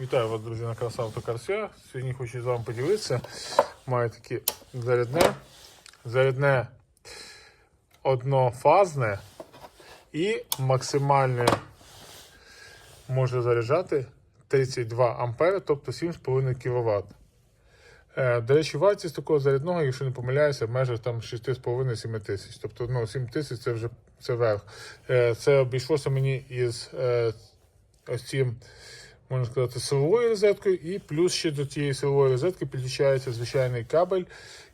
Вітаю вас, друзі, на каналі Автокарся. Сьогодні хочу з вами поділитися. Маю таке зарядне. Зарядне однофазне і максимальне може заряджати 32 ампери, тобто 7,5 кВт. Е, До речі, вартість такого зарядного, якщо не помиляюся, в межах там 6,5-7 тисяч. Тобто ну, 7 тисяч це вже це верх. Е, Це обійшлося мені із е, ось цим, можна сказати, силовою розеткою, і плюс ще до тієї силової розетки підключається звичайний кабель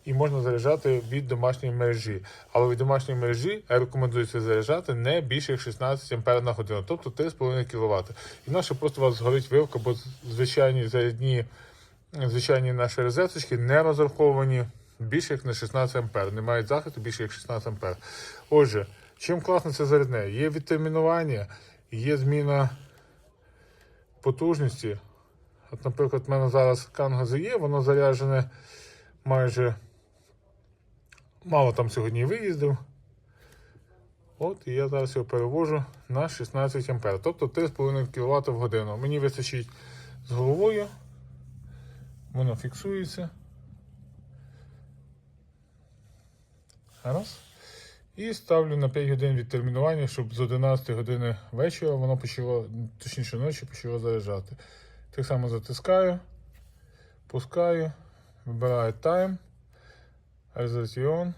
і можна заряджати від домашньої мережі. Але від домашньої мережі рекомендується заряджати не більше як 16 А на годину, тобто 3,5 кВт. Інакше просто у вас згорить вилка, бо звичайні зарядні звичайні наші розеточки не розраховані більше як на 16 А. Не мають захисту більше як 16 А. Отже, чим класно це зарядне? Є відтермінування, є зміна потужності. От, наприклад, в мене зараз Канго ZE, воно заряджене майже мало там сьогодні виїздив. От, і я зараз його перевожу на 16 А. Тобто 3,5 кВт в годину. Мені вистачить з головою. Воно фіксується. Раз. І ставлю на 5 годин відтермінування, щоб з 11 години вечора воно почало, точніше ночі почало заряджати. Так само затискаю, пускаю, вибираю тайм, резерціон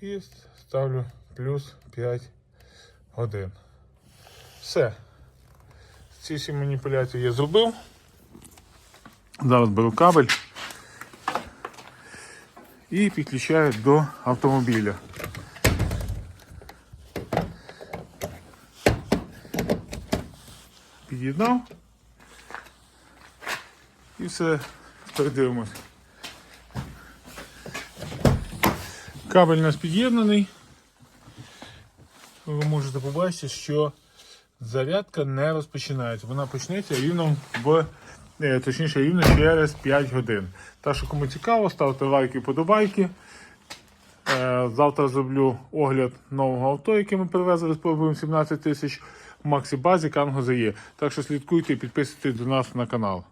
і ставлю плюс 5 годин. Все. Ці всі маніпуляції я зробив. Зараз беру кабель і підключаю до автомобіля. Під'єднав і все передивимось. Кабель у нас під'єднаний. Ви можете побачити, що зарядка не розпочинається. Вона почнеться рівно в е, точніше рівно через 5 годин. Так що кому цікаво, ставте лайки, подобайки. Е, Завтра зроблю огляд нового авто, яке ми привезли з пробуємо 17 тисяч Максі Базі Канго ZE. Так що слідкуйте і підписуйтесь до нас на канал.